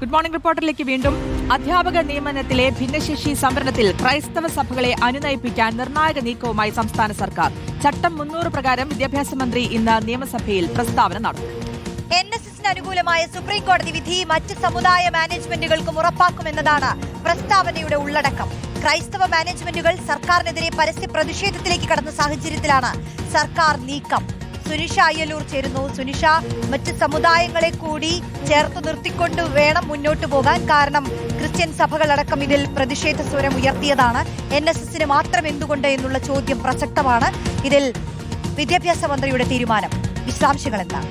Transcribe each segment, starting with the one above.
Good morning റിപ്പോർട്ടറിലേക്ക് വീണ്ടും അധ്യാപക നിയമനത്തിലെ ഭിന്നശേഷി സംവരണത്തിൽ ക്രൈസ്തവ സഭകളെ അനുനയിപ്പിക്കാൻ നിർണായക നീക്കവുമായി സംസ്ഥാന സർക്കാർ. ചട്ടം മുന്നൂറ് പ്രകാരം വിദ്യാഭ്യാസ മന്ത്രി ഇന്ന് നിയമസഭയിൽ പ്രസ്താവന നടത്തും. എൻ എസ് എസിന് അനുകൂലമായ സുപ്രീം കോടതി വിധി മറ്റ് സമുദായ മാനേജ്മെന്റുകൾക്കും ഉറപ്പാക്കുമെന്നതാണ് പ്രസ്താവനയുടെ ഉള്ളടക്കം. ക്രൈസ്തവ മാനേജ്മെന്റുകൾ സർക്കാരിനെതിരെ പരസ്യ പ്രതിഷേധത്തിലേക്ക് കടന്ന സാഹചര്യത്തിലാണ് സർക്കാർ നീക്കം. സുനിഷ അയ്യലൂർ ചേരുന്നു. സുനിഷ മറ്റ് സമുദായങ്ങളെ കൂടി ചേർത്ത് നിർത്തിക്കൊണ്ട് വേണം മുന്നോട്ട് പോകാൻ. കാരണം ക്രിസ്ത്യൻ സഭകളടക്കം ഇതിൽ പ്രതിഷേധ സ്വരം ഉയർത്തിയതാണ്. എൻ എസ് എസിന് മാത്രം എന്തുകൊണ്ട് എന്നുള്ള ചോദ്യം പ്രസക്തമാണ്. ഇതിൽ വിദ്യാഭ്യാസ മന്ത്രിയുടെ തീരുമാനം. വിശദാംശങ്ങൾ എന്താണ്?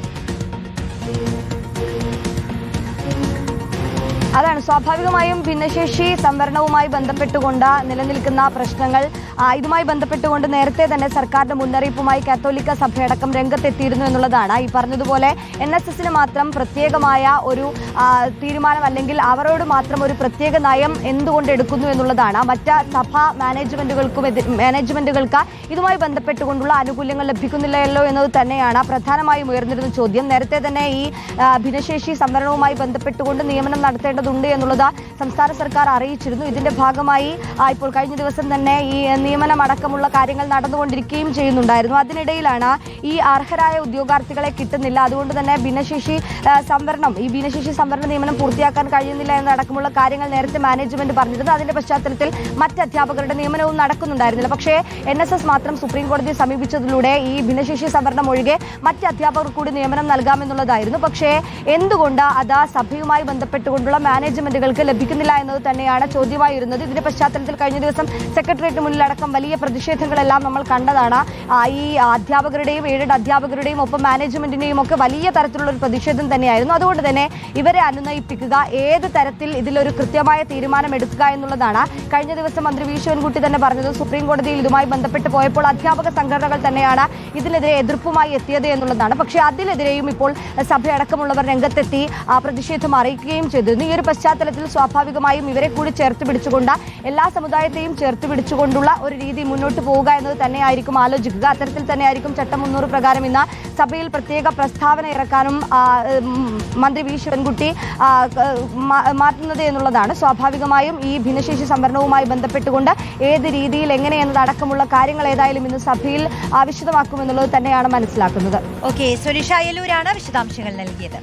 അതാണ് സ്വാഭാവികമായും ഭിന്നശേഷി സംവരണവുമായി ബന്ധപ്പെട്ടുകൊണ്ട് നിലനിൽക്കുന്ന പ്രശ്നങ്ങൾ. ഇതുമായി ബന്ധപ്പെട്ടുകൊണ്ട് നേരത്തെ തന്നെ സർക്കാരിന്റെ മുന്നറിയിപ്പുമായി കാത്തോലിക്ക സഭയടക്കം രംഗത്തെത്തിയിരുന്നു എന്നുള്ളതാണ്. ഈ പറഞ്ഞതുപോലെ എൻ എസ് എസിന് മാത്രം പ്രത്യേകമായ ഒരു തീരുമാനം അല്ലെങ്കിൽ അവരോട് മാത്രം ഒരു പ്രത്യേക നയം എന്തുകൊണ്ട് എടുക്കുന്നു എന്നുള്ളതാണ്. മറ്റ് സഭാ മാനേജ്മെന്റുകൾക്കും മാനേജ്മെന്റുകൾക്ക് ഇതുമായി ബന്ധപ്പെട്ടുകൊണ്ടുള്ള ആനുകൂല്യങ്ങൾ ലഭിക്കുന്നില്ലല്ലോ എന്നത് തന്നെയാണ് പ്രധാനമായും ഉയർന്നിരുന്ന ചോദ്യം. നേരത്തെ തന്നെ ഈ ഭിന്നശേഷി സംവരണവുമായി ബന്ധപ്പെട്ടുകൊണ്ട് നിയമനം നടത്തേണ്ടതുണ്ട് എന്നുള്ളത് സംസ്ഥാന സർക്കാർ അറിയിച്ചിരുന്നു. ഇതിന്റെ ഭാഗമായി ഇപ്പോൾ കഴിഞ്ഞ ദിവസം തന്നെ ഈ നിയമനം അടക്കമുള്ള കാര്യങ്ങൾ നടന്നുകൊണ്ടിരിക്കുകയും ചെയ്യുന്നുണ്ടായിരുന്നു. അതിനിടയിലാണ് ഈ അർഹരായ ഉദ്യോഗാർത്ഥികളെ കിട്ടുന്നില്ല. അതുകൊണ്ട് തന്നെ ഭിന്നശേഷി സംവരണം ഈ ഭിന്നശേഷി സംവരണ നിയമനം പൂർത്തിയാക്കാൻ കഴിയുന്നില്ല എന്നടക്കമുള്ള കാര്യങ്ങൾ നേരത്തെ മാനേജ്മെന്റ് പറഞ്ഞിരുന്നു. അതിന്റെ പശ്ചാത്തലത്തിൽ മറ്റ് അധ്യാപകരുടെ നിയമനവും നടക്കുന്നുണ്ടായിരുന്നില്ല. പക്ഷേ എൻ മാത്രം സുപ്രീം കോടതിയെ സമീപിച്ചതിലൂടെ ഈ ഭിന്നശേഷി സംവരണം ഒഴികെ മറ്റ് അധ്യാപകർ കൂടി നിയമനം നൽകാമെന്നുള്ളതായിരുന്നു. പക്ഷേ എന്തുകൊണ്ട് അത് സഭയുമായി ബന്ധപ്പെട്ടുകൊണ്ടുള്ള മാനേജ്മെന്റുകൾക്ക് ലഭിക്കുന്നില്ല എന്നത് തന്നെയാണ് ചോദ്യമായി ഇരുന്നത് ഇതിന്റെ പശ്ചാത്തലത്തിൽ കഴിഞ്ഞ ദിവസം സെക്രട്ടേറിയറ്റ് മുന്നിലടക്കം വലിയ പ്രതിഷേധങ്ങളെല്ലാം നമ്മൾ കണ്ടതാണ്. ഈ അധ്യാപകരുടെയും എയ്ഡഡ് അധ്യാപകരുടെയും ഒപ്പം മാനേജ്മെന്റിന്റെയും ഒക്കെ വലിയ തരത്തിലുള്ള ഒരു പ്രതിഷേധം തന്നെയായിരുന്നു. അതുകൊണ്ട് തന്നെ ഇവരെ അനുനയിപ്പിക്കുക ഏത് തരത്തിൽ ഇതിലൊരു കൃത്യമായ തീരുമാനം എടുക്കുക എന്നുള്ളതാണ്. കഴിഞ്ഞ ദിവസം മന്ത്രി വി. ശിവൻകുട്ടി തന്നെ പറഞ്ഞത് സുപ്രീം കോടതിയിൽ ഇതുമായി ബന്ധപ്പെട്ട് പോയപ്പോൾ അധ്യാപക സംഘടനകൾ തന്നെയാണ് ഇതിനെതിരെ എതിർപ്പുമായി എത്തിയത് എന്നുള്ളതാണ്. പക്ഷേ അതിനെതിരെയും ഇപ്പോൾ സഭയടക്കമുള്ളവർ രംഗത്തെത്തി പ്രതിഷേധം അറിയിക്കുകയും ചെയ്തിരുന്നു ഈ ഒരു പശ്ചാത്തലത്തിൽ സ്വാഭാവികമായും ഇവരെ കൂടി ചേർത്ത് പിടിച്ചുകൊണ്ട് എല്ലാ സമുദായത്തെയും ചേർത്ത് പിടിച്ചുകൊണ്ടുള്ള ഒരു രീതി മുന്നോട്ട് പോവുക എന്നത് തന്നെയായിരിക്കും ആലോചിക്കുക. അത്തരത്തിൽ തന്നെയായിരിക്കും ചട്ടം മുന്നൂറ് പ്രകാരം ഇന്ന് സഭയിൽ പ്രത്യേക പ്രസ്താവന ഇറക്കാനും മന്ത്രി വി. ശിവൻകുട്ടി മാറ്റുന്നത് എന്നുള്ളതാണ്. സ്വാഭാവികമായും ഈ ഭിന്നശേഷി സംവരണവുമായി ബന്ധപ്പെട്ടുകൊണ്ട് ഏത് രീതിയിൽ എങ്ങനെ എന്നതടക്കമുള്ള കാര്യങ്ങൾ ഏതായാലും ഇന്ന് സഭയിൽ ആവശ്യമാക്കുമെന്നുള്ളത് തന്നെയാണ് മനസ്സിലാക്കുന്നത്. ഓക്കെ സുനിഷ അയലൂരാണ് വിശദാംശങ്ങൾ നൽകിയത്.